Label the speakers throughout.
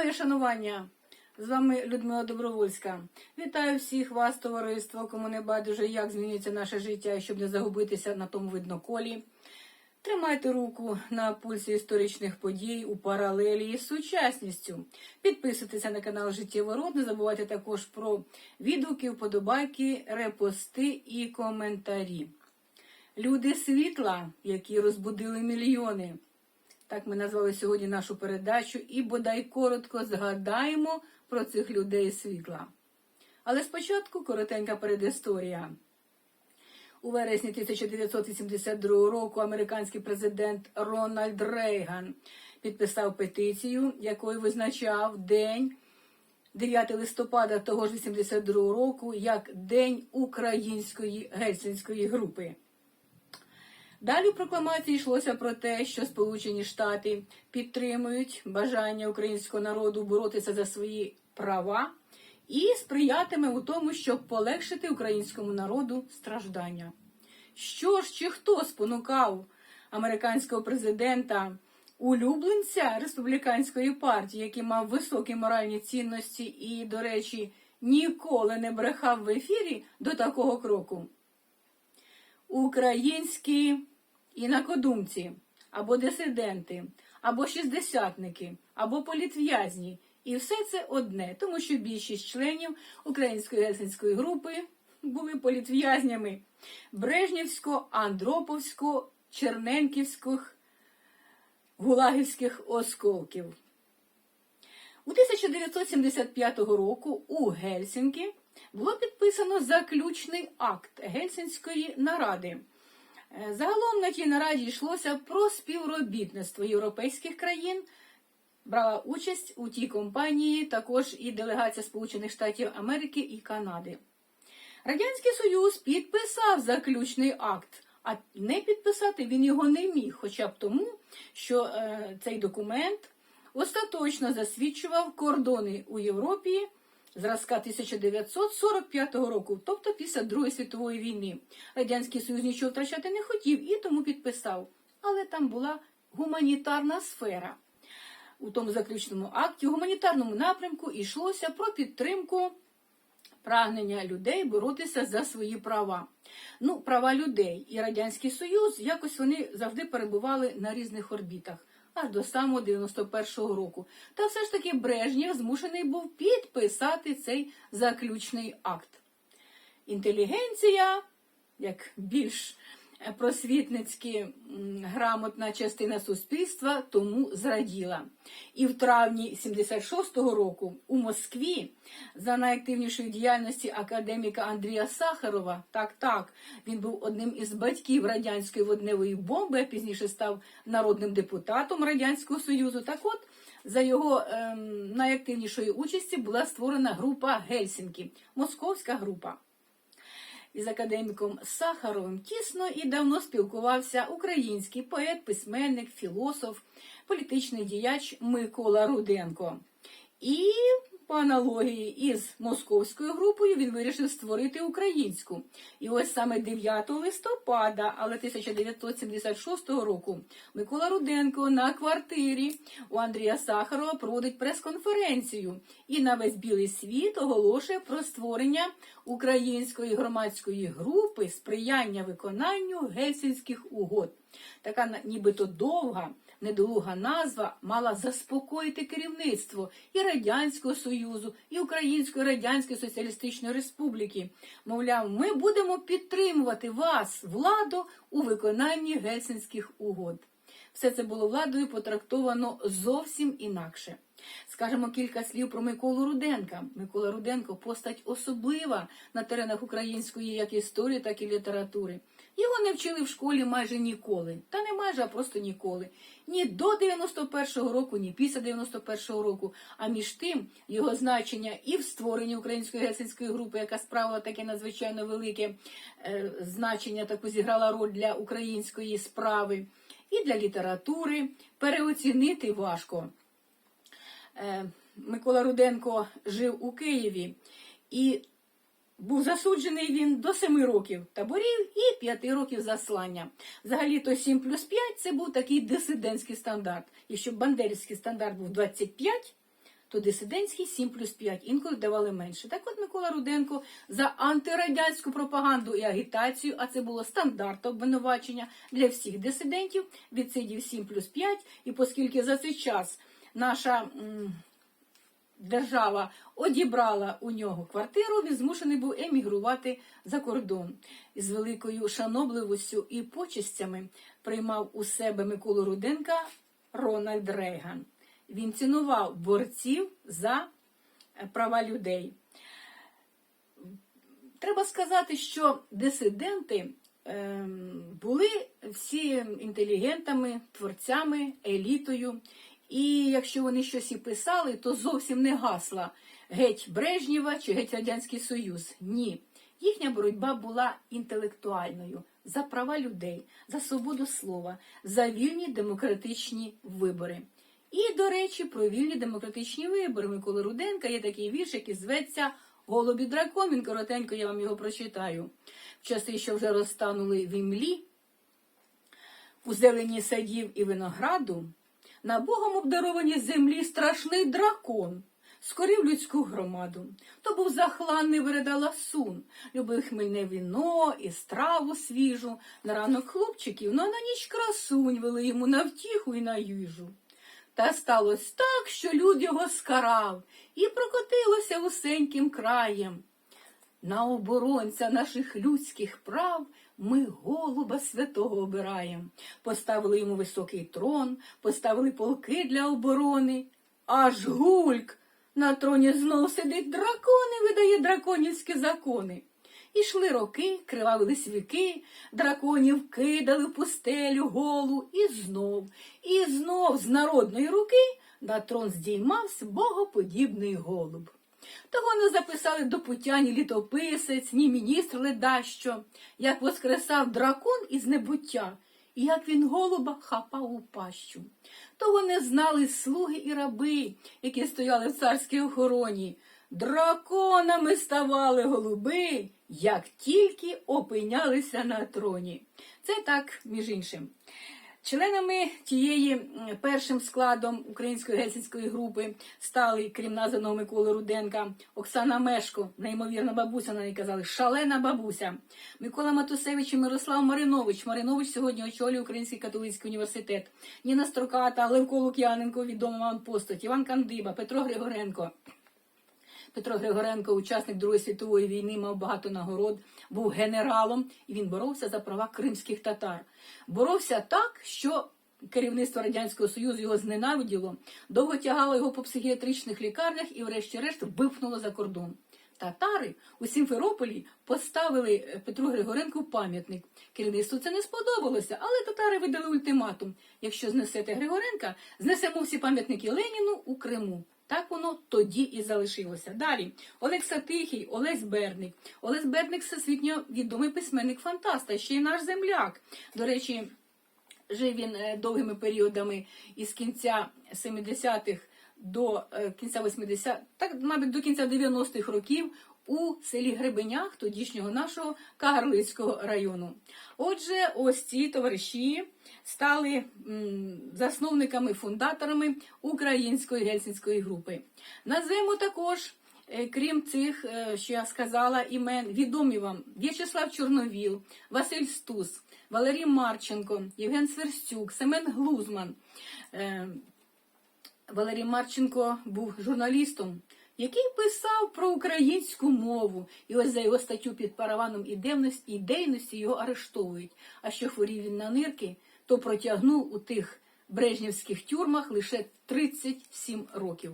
Speaker 1: Моє шанування. З вами Людмила Добровольська. Вітаю всіх вас, товариство, кому не байдуже, як змінюється наше життя, щоб не загубитися на тому видноколі. Тримайте руку на пульсі історичних подій у паралелі із сучасністю. Підписуйтеся на канал Життєво Род. Не забувайте також про відгуки, вподобайки, репости і коментарі. Люди світла, які розбудили мільйони. Так ми назвали сьогодні нашу передачу, і бодай коротко згадаємо про цих людей світла. Але спочатку коротенька передісторія. У вересні 1982 року американський президент Рональд Рейган підписав петицію, якою визначав день 9 листопада того ж 82 року як День української гельсінської групи. Далі в прокламації йшлося про те, що Сполучені Штати підтримують бажання українського народу боротися за свої права і сприятиме у тому, щоб полегшити українському народу страждання. Що ж чи хто спонукав американського президента, улюбленця республіканської партії, який мав високі моральні цінності і, до речі, ніколи не брехав в ефірі до такого кроку? Українські інакодумці, або дисиденти, або шістдесятники, або політв'язні. І все це одне, тому що більшість членів української гельсінської групи були політв'язнями Брежнівсько, Андроповсько, Черненківських, Гулагівських осколків. У 1975 року у Гельсінкі було підписано заключний акт Гельсінської наради. Е, Загалом на тій нараді йшлося про співробітництво європейських країн. Брала участь у тій компанії також і делегація Сполучених Штатів Америки і Канади. Радянський Союз підписав заключний акт, а не підписати він його не міг, хоча б тому, що е, цей документ остаточно засвідчував кордони у Європі зразка 1945 року, тобто після Другої світової війни. Радянський Союз нічого втрачати не хотів і тому підписав. Але там була гуманітарна сфера. У тому заключному акті, у гуманітарному напрямку йшлося про підтримку прагнення людей боротися за свої права. Ну, права людей і Радянський Союз якось вони завжди перебували на різних орбітах. Аж до самого 91-го року. Та все ж таки Брежнєв змушений був підписати цей заключний акт. Інтелігенція, як більш просвітницьки грамотна частина суспільства, тому зраділа. І в травні 76-го року у Москві за найактивнішої діяльності академіка Андрія Сахарова, так, так, він був одним із батьків радянської водневої бомби, а пізніше став народним депутатом Радянського Союзу. Так от, за його ем, найактивнішої участі була створена група Гельсінкі, московська група. Із академіком Сахаровим тісно і давно спілкувався український поет, письменник, філософ, політичний діяч Микола Руденко. І по аналогії із московською групою він вирішив створити українську. І ось саме 9 листопада, але 1976 року, Микола Руденко на квартирі у Андрія Сахарова проводить прес-конференцію і на весь білий світ оголошує про створення української громадської групи сприяння виконанню гельсінських угод. Така нібито довга, недолуга назва мала заспокоїти керівництво і Радянського Союзу, і Української Радянської Соціалістичної Республіки. Мовляв, ми будемо підтримувати вас, владу, у виконанні гельсінських угод. Все це було владою потрактовано зовсім інакше. Скажемо кілька слів про Миколу Руденка. Микола Руденко постать особлива на теренах української як історії, так і літератури. Його не вчили в школі майже ніколи. Та не майже, а просто ніколи. Ні до 91-го року, ні після 91-го року. А між тим його значення і в створенні української гельсінської групи, яка справила таке надзвичайно велике е, значення, таку зіграла роль для української справи, і для літератури переоцінити важко. Е, Микола Руденко жив у Києві і був засуджений він до 7 років таборів і 5 років заслання. Взагалі то 7 плюс 5 це був такий дисидентський стандарт. Якщо бандерівський стандарт був 25, то дисидентський 7 плюс 5, інколи давали менше. Так от Микола Руденко за антирадянську пропаганду і агітацію, а це було стандартне обвинувачення для всіх дисидентів, відсидів 7 плюс 5, і оскільки за цей час наша м, держава одібрала у нього квартиру, він змушений був емігрувати за кордон. З великою шанобливістю і почестями приймав у себе Миколу Руденка Рональд Рейган. Він цінував борців за е, права людей. Треба сказати, що дисиденти ем, були всі інтелігентами, творцями, елітою. І якщо вони щось і писали, то зовсім не гасла геть Брежнєва чи геть Радянський Союз. Ні. Їхня боротьба була інтелектуальною за права людей, за свободу слова, за вільні демократичні вибори. І, до речі, про вільні демократичні вибори Миколи Руденка є такий вірш, який зветься Голубі дракон. Він коротенько, я вам його прочитаю. В часи, що вже розтанули в імлі, у зелені садів і винограду, на Богом обдарованій землі страшний дракон скорів людську громаду. То був захланний вирадала сун, любив хмельне віно і страву свіжу, на ранок хлопчиків, ну а на ніч красунь вели йому на втіху і на їжу. Та сталося так, що люд його скарав і прокотилося усеньким краєм. На оборонця наших людських прав ми голуба святого обираєм. Поставили йому високий трон, поставили полки для оборони. Аж гульк на троні знов сидить дракон і видає драконівські закони. Ішли роки, кривавились віки, драконів кидали в пустелю голу, і знов, і знов з народної руки на трон здіймався богоподібний голуб. Того не записали до пуття ні літописець, ні міністр ледащо, як воскресав дракон із небуття, і як він голуба хапав у пащу. Того не знали слуги і раби, які стояли в царській охороні. Драконами ставали голуби, як тільки опинялися на троні. Це так, між іншим. Членами тієї першим складом української гельсінської групи стали, крім названого Миколи Руденка, Оксана Мешко, неймовірна бабуся, на неї казали, шалена бабуся, Микола Матусевич і Мирослав Маринович. Маринович сьогодні очолює Український католицький університет, Ніна Строката, Левко Лук'яненко, відома вам постать, Іван Кандиба, Петро Григоренко. Петро Григоренко, учасник Другої світової війни, мав багато нагород, був генералом, і він боровся за права кримських татар. Боровся так, що керівництво Радянського Союзу його зненавиділо, довго тягало його по психіатричних лікарнях і, врешті-решт, випхнуло за кордон. Татари у Сімферополі поставили е, Петру Григоренку пам'ятник. Керівництву це не сподобалося, але татари видали ультиматум. Якщо знесете Григоренка, знесемо всі пам'ятники Леніну у Криму. Так воно тоді і залишилося. Далі Олекса Тихий, Олесь Берник. Олесь Берник всесвітньо відомий письменник фантаста, ще й наш земляк. До речі, жив він е, довгими періодами із кінця 70-х до е, кінця 80-х, так, мабуть, до кінця 90-х років у селі Гребенях, тодішнього нашого Кагарлицького району. Отже, ось ці товариші стали засновниками, фундаторами української гельсінської групи. Назвемо також. е, Крім цих, е, що я сказала, імен відомі вам В'ячеслав Чорновіл, Василь Стус, Валерій Марченко, Євген Сверстюк, Семен Глузман. Е, Валерій Марченко був журналістом, який писав про українську мову. І ось за його статтю під параваном ідейності, його арештовують. А що хворів він на нирки, то протягнув у тих брежнівських тюрмах лише 37 років.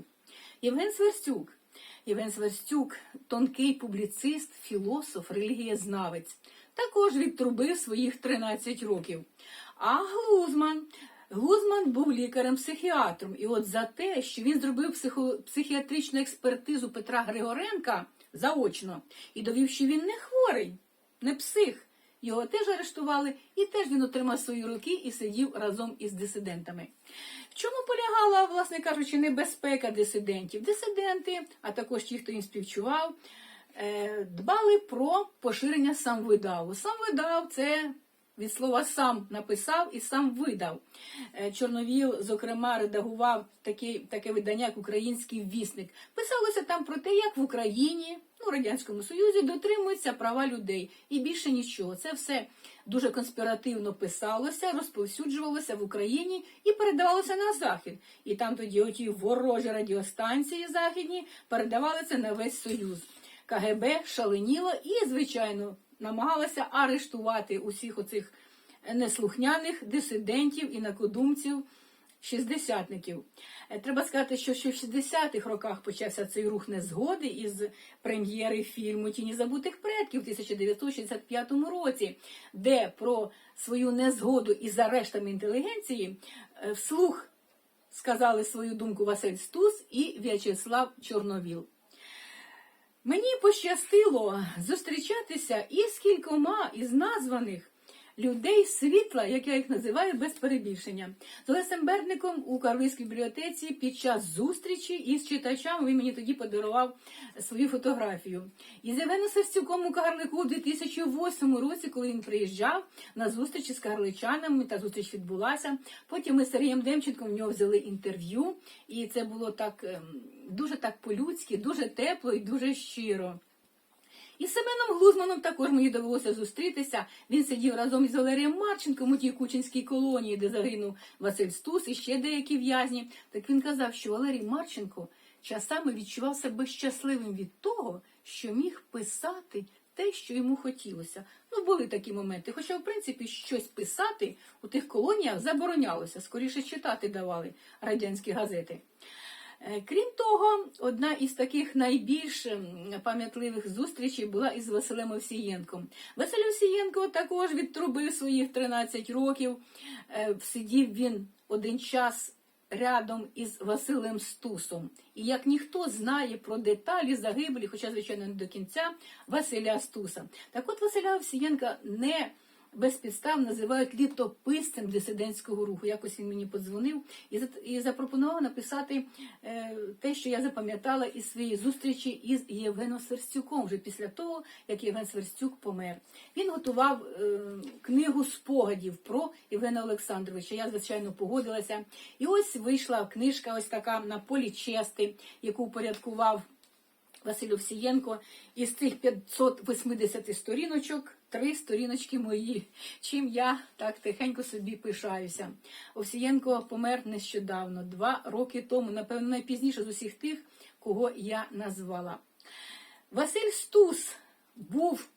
Speaker 1: Євген Сверстюк. Євген Сверстюк тонкий публіцист, філософ, релігієзнавець. Також відтрубив своїх 13 років. А Глузман. Глузман був лікарем-психіатром, і от за те, що він зробив психо- психіатричну експертизу Петра Григоренка заочно і довів, що він не хворий, не псих. Його теж арештували, і теж він отримав свої роки і сидів разом із дисидентами. В чому полягала, власне кажучи, небезпека дисидентів? Дисиденти, а також ті, хто їм співчував, е, дбали про поширення самвидаву. Самвидав це від слова сам написав і сам видав. Е, Чорновіл, зокрема, редагував таке, таке видання, як Український вісник. Писалося там про те, як в Україні, ну, Радянському Союзі, дотримуються права людей. І більше нічого. Це все дуже конспіративно писалося, розповсюджувалося в Україні і передавалося на Захід. І там тоді оті ворожі радіостанції західні передавали це на весь Союз. КГБ шаленіло і, звичайно, намагалася арештувати усіх оцих неслухняних дисидентів і накодумців. Шістдесятників. Е, Треба сказати, що ще в 60-х роках почався цей рух незгоди із прем'єри фільму Тіні забутих предків в 1965 році, де про свою незгоду із арештами інтелігенції е, вслух сказали свою думку Василь Стус і В'ячеслав Чорновіл. Мені пощастило зустрічатися із кількома із названих людей світла, як я їх називаю, без перебільшення. З Олесем Бердником у Карлівській бібліотеці під час зустрічі із читачами він мені тоді подарував свою фотографію. І з Євгеном Савстюком у Карлику у 2008 році, коли він приїжджав на зустрічі з карличанами, та зустріч відбулася. Потім ми з Сергієм Демченком в нього взяли інтерв'ю, і це було так ем, дуже так по-людськи, дуже тепло і дуже щиро. І з Семеном Глузманом також мені довелося зустрітися. Він сидів разом із Валерієм Марченком у тій Кучинській колонії, де загинув Василь Стус і ще деякі в'язні. Так він казав, що Валерій Марченко часами відчував себе щасливим від того, що міг писати те, що йому хотілося. Ну, були такі моменти. Хоча, в принципі, щось писати у тих колоніях заборонялося, скоріше читати давали радянські газети. Е, Крім того, одна із таких найбільш ем, пам'ятливих зустрічей була із Василем Овсієнком. Василь Овсієнко також відтрубив своїх 13 років. Е, Сидів він один час рядом із Василем Стусом. І як ніхто знає про деталі загибелі, хоча, звичайно, не до кінця, Василя Стуса. Так от Василя Овсієнка не без підстав називають літописцем дисидентського руху. Якось він мені подзвонив і запропонував написати е, те, що я запам'ятала із своєї зустрічі із Євгеном Сверстюком, вже після того, як Євген Сверстюк помер. Він готував е, книгу спогадів про Євгена Олександровича. Я, звичайно, погодилася. І ось вийшла книжка, ось така на полі чести, яку упорядкував Василь Овсієнко. Із цих 580 сторіночок три сторіночки мої, чим я так тихенько собі пишаюся. Овсієнко помер нещодавно, два роки тому, напевно, найпізніше з усіх тих, кого я назвала. Василь Стус був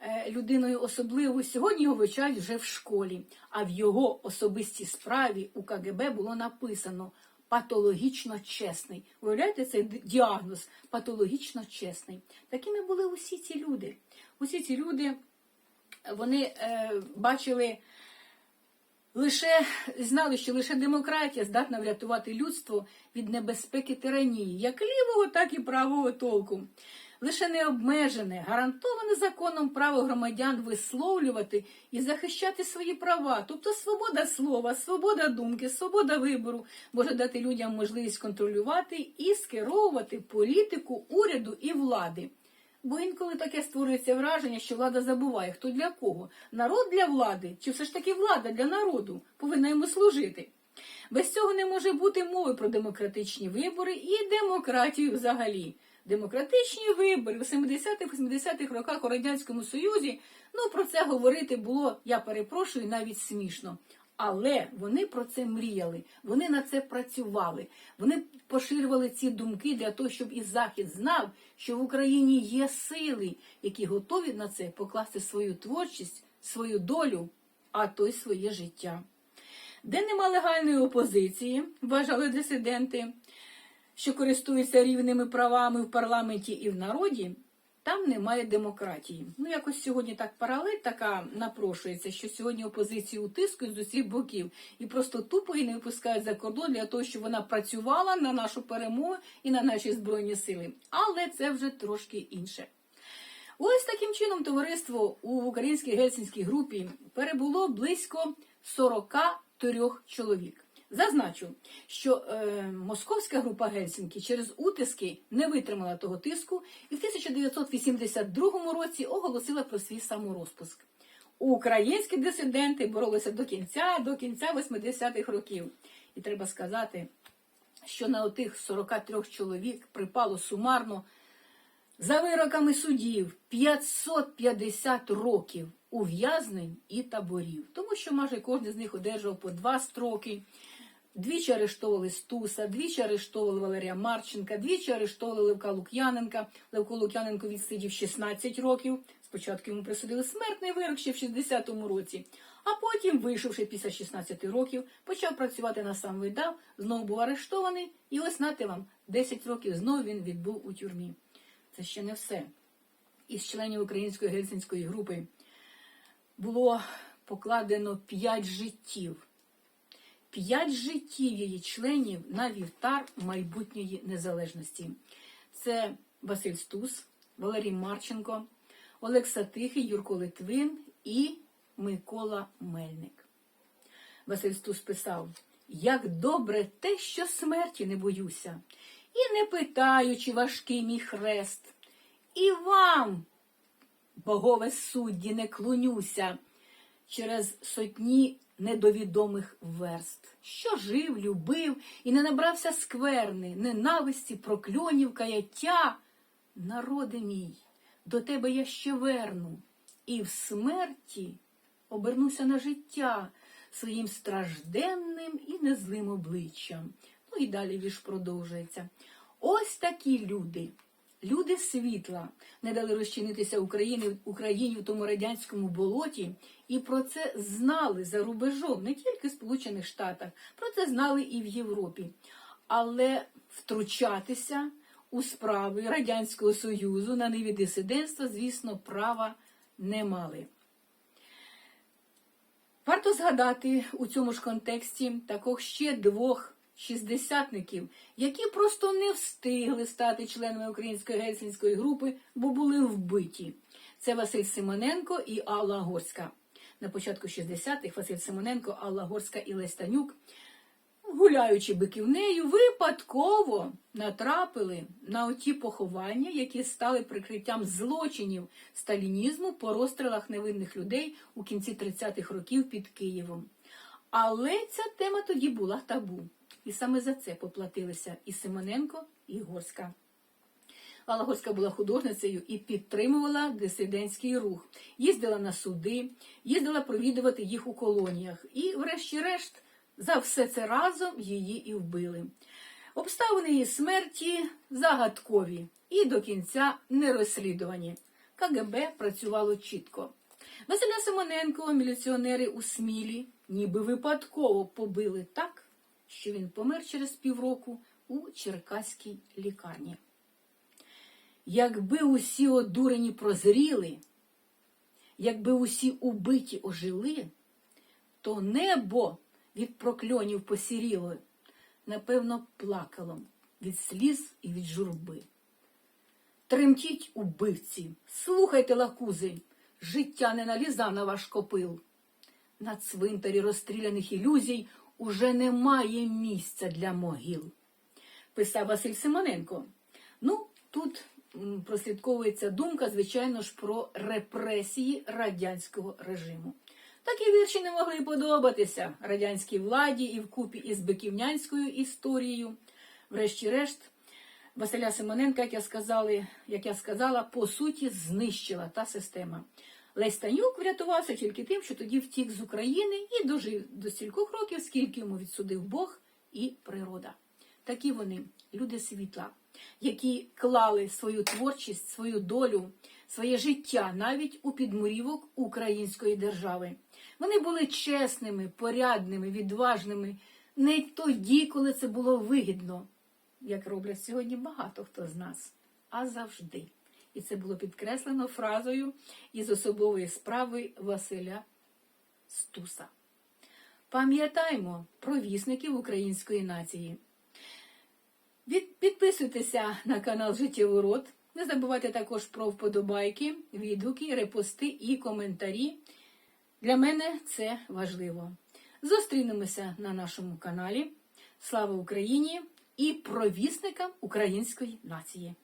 Speaker 1: е, людиною особливою. Сьогодні його вивчають вже в школі, а в його особистій справі у КГБ було написано патологічно чесний. Уявляєте цей діагноз патологічно чесний. Такими були усі ці люди. Усі ці люди вони е, бачили лише знали, що лише демократія здатна врятувати людство від небезпеки тиранії, як лівого, так і правого толку. Лише необмежене, гарантоване законом право громадян висловлювати і захищати свої права, тобто свобода слова, свобода думки, свобода вибору може дати людям можливість контролювати і скеровувати політику уряду і влади. Бо інколи таке створюється враження, що влада забуває, хто для кого. Народ для влади, чи все ж таки влада для народу повинна йому служити. Без цього не може бути мови про демократичні вибори і демократію взагалі. Демократичні вибори в 70-х-80-х роках у Радянському Союзі, ну про це говорити було, я перепрошую, навіть смішно. Але вони про це мріяли, вони на це працювали, вони поширювали ці думки для того, щоб і Захід знав, що в Україні є сили, які готові на це покласти свою творчість, свою долю, а то й своє життя. Де нема легальної опозиції, вважали дисиденти, що користуються рівними правами в парламенті і в народі, там немає демократії. Ну, якось сьогодні так паралель така напрошується, що сьогодні опозицію утискують з усіх боків і просто тупо її не випускають за кордон для того, щоб вона працювала на нашу перемогу і на наші збройні сили. Але це вже трошки інше. Ось таким чином товариство у українській гельсінській групі перебуло близько 43 чоловік. Зазначу, що е, московська група Гельсінкі через утиски не витримала того тиску і в 1982 році оголосила про свій саморозпуск. Українські дисиденти боролися до кінця, до кінця 80-х років. І треба сказати, що на отих 43 чоловік припало сумарно за вироками судів 550 років ув'язнень і таборів, тому що майже кожен з них одержав по два строки. Двічі арештовували Стуса, двічі арештовували Валерія Марченка, двічі арештовували Левка Лук'яненка. Левко Лук'яненко відсидів 16 років. Спочатку йому присудили смертний вирок ще в 60-му році, а потім, вийшовши після 16 років, почав працювати на сам видав, знову був арештований, і ось нате вам 10 років знову він відбув у тюрмі. Це ще не все. Із членів української гельсінської групи було покладено 5 життів. П'ять життів її членів на вівтар майбутньої незалежності. Це Василь Стус, Валерій Марченко, Олекса Тихий, Юрко Литвин і Микола Мельник. Василь Стус писав: Як добре те, що смерті не боюся, і не питаю, чи важкий мій хрест, і вам, богове судді, не клонюся через сотні недовідомих верст, що жив, любив і не набрався скверни, ненависті, прокльонів, каяття. Народи мій, до тебе я ще верну, і в смерті обернуся на життя своїм стражденним і незлим обличчям. Ну і далі вірш продовжується. Ось такі люди. Люди світла не дали розчинитися Україні, Україні в тому радянському болоті, і про це знали за рубежом, не тільки в Сполучених Штатах, про це знали і в Європі. Але втручатися у справи Радянського Союзу на ниві дисидентства, звісно, права не мали. Варто згадати у цьому ж контексті також ще двох шістдесятників, які просто не встигли стати членами української гельсінської групи, бо були вбиті. Це Василь Симоненко і Алла Горська. На початку 60-х Василь Симоненко, Алла Горська і Лесь Танюк, гуляючи биківнею, випадково натрапили на оті поховання, які стали прикриттям злочинів сталінізму по розстрілах невинних людей у кінці 30-х років під Києвом. Але ця тема тоді була табу. І саме за це поплатилися і Симоненко, і Горська. Алла Горська була художницею і підтримувала дисидентський рух, їздила на суди, їздила провідувати їх у колоніях. І, врешті-решт, за все це разом її і вбили. Обставини її смерті загадкові і до кінця не розслідувані. КГБ працювало чітко. Василя Симоненко, міліціонери у Смілі, ніби випадково побили так, що він помер через півроку у Черкаській лікарні. Якби усі одурені прозріли, якби усі убиті ожили, то небо від прокльонів посіріло, напевно, плакало від сліз і від журби. Тремтіть, убивці, слухайте, лакузи, життя не наліза на ваш копил. На цвинтарі розстріляних ілюзій уже немає місця для могил. Писав Василь Симоненко. Ну, тут прослідковується думка, звичайно ж, про репресії радянського режиму. Такі вірші не могли подобатися радянській владі і вкупі із биківнянською історією. Врешті-решт, Василя Симоненка, як я, сказали, як я сказала, по суті, знищила та система. Лесь Танюк врятувався тільки тим, що тоді втік з України і дожив до стількох років, скільки йому відсудив Бог і природа. Такі вони, люди світла, які клали свою творчість, свою долю, своє життя навіть у підмурівок української держави. Вони були чесними, порядними, відважними не тоді, коли це було вигідно, як роблять сьогодні багато хто з нас, а завжди. І це було підкреслено фразою із особової справи Василя Стуса. Пам'ятаймо про вісників української нації. Підписуйтеся на канал Життєвий Род. Не забувайте також про вподобайки, відгуки, репости і коментарі. Для мене це важливо. Зустрінемося на нашому каналі. Слава Україні і провісникам української нації!